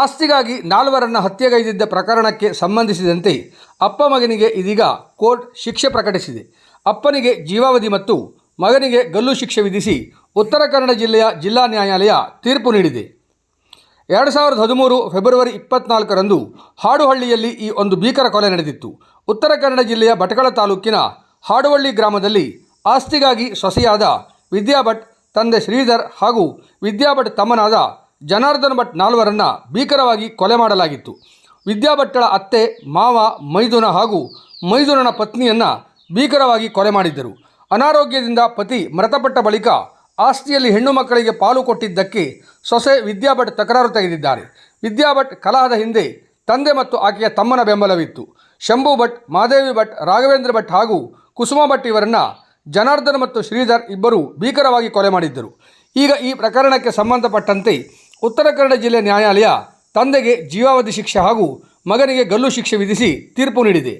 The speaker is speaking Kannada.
ಆಸ್ತಿಗಾಗಿ ನಾಲ್ವರನ್ನು ಹತ್ಯೆಗೈದಿದ್ದ ಪ್ರಕರಣಕ್ಕೆ ಸಂಬಂಧಿಸಿದಂತೆ ಅಪ್ಪ ಮಗನಿಗೆ ಇದೀಗ ಕೋರ್ಟ್ ಶಿಕ್ಷೆ ಪ್ರಕಟಿಸಿದೆ. ಅಪ್ಪನಿಗೆ ಜೀವಾವಧಿ ಮತ್ತು ಮಗನಿಗೆ ಗಲ್ಲು ಶಿಕ್ಷೆ ವಿಧಿಸಿ ಉತ್ತರ ಕನ್ನಡ ಜಿಲ್ಲೆಯ ಜಿಲ್ಲಾ ನ್ಯಾಯಾಲಯ ತೀರ್ಪು ನೀಡಿದೆ. ಎರಡು ಸಾವಿರದ ಹದಿಮೂರು ಫೆಬ್ರವರಿ ಇಪ್ಪತ್ನಾಲ್ಕರಂದು ಹಾಡುಹಳ್ಳಿಯಲ್ಲಿ ಈ ಒಂದು ಭೀಕರ ಕೊಲೆ ನಡೆದಿತ್ತು. ಉತ್ತರ ಕನ್ನಡ ಜಿಲ್ಲೆಯ ಭಟ್ಕಳ ತಾಲೂಕಿನ ಹಾಡುವಳ್ಳಿ ಗ್ರಾಮದಲ್ಲಿ ಆಸ್ತಿಗಾಗಿ ಸೊಸೆಯಾದ ವಿದ್ಯಾಭಟ್, ತಂದೆ ಶ್ರೀಧರ್ ಹಾಗೂ ವಿದ್ಯಾಭಟ್ ತಮ್ಮನಾದ ಜನಾರ್ದನ್ ಭಟ್ ನಾಲ್ವರನ್ನು ಭೀಕರವಾಗಿ ಕೊಲೆ ಮಾಡಲಾಗಿತ್ತು. ವಿದ್ಯಾ ಭಟ್ಟಳ ಅತ್ತೆ ಮಾವ ಮೈದುನ ಹಾಗೂ ಮೈದುನನ ಪತ್ನಿಯನ್ನು ಭೀಕರವಾಗಿ ಕೊಲೆ ಮಾಡಿದ್ದರು. ಅನಾರೋಗ್ಯದಿಂದ ಪತಿ ಮೃತಪಟ್ಟ ಬಳಿಕ ಆಸ್ತಿಯಲ್ಲಿ ಹೆಣ್ಣು ಮಕ್ಕಳಿಗೆ ಪಾಲು ಕೊಟ್ಟಿದ್ದಕ್ಕೆ ಸೊಸೆ ವಿದ್ಯಾಭಟ್ ತಕರಾರು ತೆಗೆದಿದ್ದಾರೆ. ವಿದ್ಯಾಭಟ್ ಕಲಹದ ಹಿಂದೆ ತಂದೆ ಮತ್ತು ಆಕೆಯ ತಮ್ಮನ ಬೆಂಬಲವಿತ್ತು. ಶಂಭು ಭಟ್, ಮಾದೇವಿ ಭಟ್, ರಾಘವೇಂದ್ರ ಭಟ್ ಹಾಗೂ ಕುಸುಮ ಭಟ್ ಇವರನ್ನು ಜನಾರ್ದನ್ ಮತ್ತು ಶ್ರೀಧರ್ ಇಬ್ಬರು ಭೀಕರವಾಗಿ ಕೊಲೆ ಮಾಡಿದ್ದರು. ಈಗ ಈ ಪ್ರಕರಣಕ್ಕೆ ಸಂಬಂಧಪಟ್ಟಂತೆ ಉತ್ತರ ಕನ್ನಡ ಜಿಲ್ಲೆ ನ್ಯಾಯಾಲಯ ತಂದೆಗೆ ಜೀವಾವಧಿ ಶಿಕ್ಷೆ ಹಾಗೂ ಮಗನಿಗೆ ಗಲ್ಲು ಶಿಕ್ಷೆ ವಿಧಿಸಿ ತೀರ್ಪು ನೀಡಿದೆ.